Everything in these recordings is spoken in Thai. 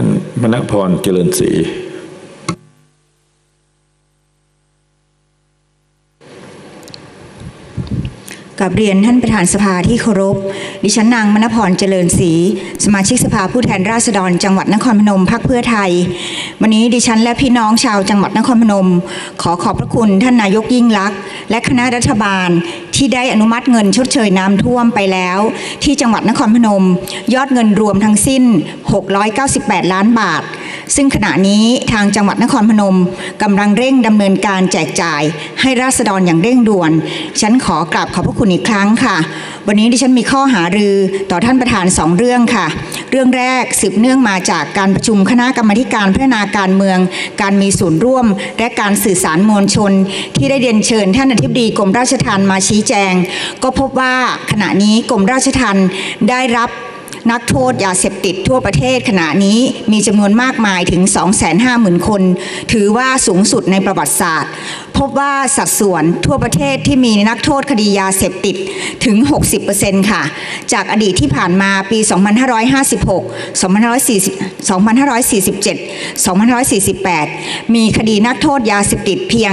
ท่านมณพรเจริญศรี กับเรียนท่านประธานสภาที่เคารพ ดิฉันนางมณพรเจริญศรี สมาชิกสภาผู้แทนราษฎร จังหวัดนครพนมพักเพื่อไทย วันนี้ดิฉันและพี่น้องชาวจังหวัดนครพนม ขอขอบพระคุณท่านนายกยิ่งลักษณ์และคณะรัฐบาลที่ได้อนุมัติเงินชดเชยน้ำท่วมไปแล้ว ที่จังหวัดนครพนม ยอดเงินรวมทั้งสิ้น 698 ล้านบาท ซึ่งขณะนี้ทางจังหวัดนครพนมกำลังเร่งดำเนินการแจกจ่าย ให้ราษฎรอย่างเร่งด่วน ฉันขอกราบขอบพระคุณอีกครั้งค่ะ วันนี้ดิฉันมีข้อหารือต่อท่านประธานสองเรื่องค่ะ เรื่องแรกสืบเนื่องมาจากการประชุมคณะกรรมการพัฒนาการเมือง การมีส่วนร่วม และการสื่อสารมวลชน ที่ได้เรียนเชิญท่านอธิบดีกรมราชทัณฑ์มาชี้แจง ก็พบว่าขณะนี้กรมราชทัณฑ์ได้รับ นักโทษยาเสพติดทั่วประเทศขณะนี้มีจำนวนมากมายถึง 250,000 คน ถือว่าสูงสุดในประวัติศาสตร์ พบว่าสัดส่วนทั่วประเทศที่มีนักโทษคดียาเสพติดถึง 60%ค่ะ จากอดีตที่ผ่านมาปี 2556 2540 2547 2548 มีคดีนักโทษยาเสพติดเพียง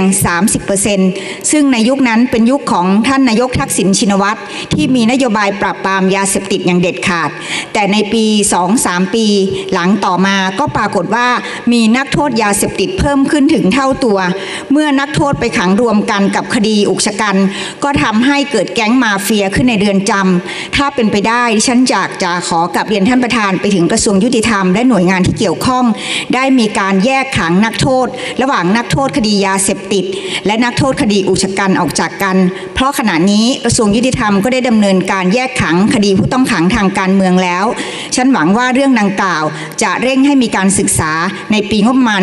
30%ซึ่งในยุคนั้นเป็นยุคของท่านนายกทักษิณชินวัตรที่มีนโยบายปราบปรามยาเสพติดอย่างเด็ดขาด แต่ในปี 2-3 ปีหลังต่อมาก็ปรากฏว่ามีนักโทษยาเสพติดเพิ่มขึ้นถึงเท่าตัว เมื่อนักโทษไปขังรวมกันกับคดีอุกชะกัน ก็ทำให้เกิดแก๊งมาเฟียขึ้นในเรือนจำถ้าเป็นไปได้ดิฉันอยากจะขอกลับเรียนท่านประธานไปถึงกระทรวงยุติธรรมและหน่วยงานที่เกี่ยวข้อง ได้มีการแยกขังนักโทษ ระหว่างนักโทษคดียาเสพติด และนักโทษคดีอุกชะกันออกจากกัน เพราะขณะนี้กระทรวงยุติธรรมก็ได้ดำเนินการแยกขังคดีผู้ต้องขังทางการเมืองแล้ว ฉันหวังว่าเรื่องดังกล่าว จะเร่งให้มีการศึกษาในปีงบประมาณ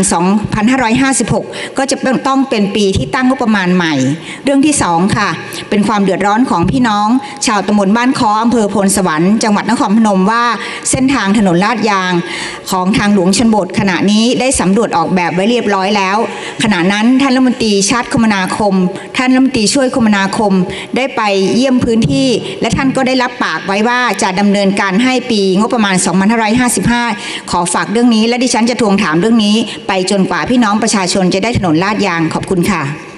2556 ก็จะต้องเป็นปีที่ตั้งงบประมาณใหม่ เรื่องที่สองค่ะเป็นความเดือดร้อนของพี่น้อง ชาวตำบลบ้านคออำเภอพลสวรรค์จังหวัดนครพนมว่าเส้นทางถนนลาดยาง ของทางหลวงชนบทขณะนี้ได้สำรวจออกแบบไว้เรียบร้อยแล้ว ขณะนั้นท่านรัฐมนตรีชาติคมนาคม ท่านรัฐมนตรีช่วยคมนาคมได้ไปเยี่ยมพื้นที่ และท่านก็ได้รับปากไว้ว่าจะดำเนินการให้ปีงบประมาณ 2555 ขอฝากเรื่องนี้ และดิฉันจะทวงถามเรื่องนี้ ไปจนกว่าพี่น้องประชาชนจะได้ถนนลาดยางขอบคุณค่ะ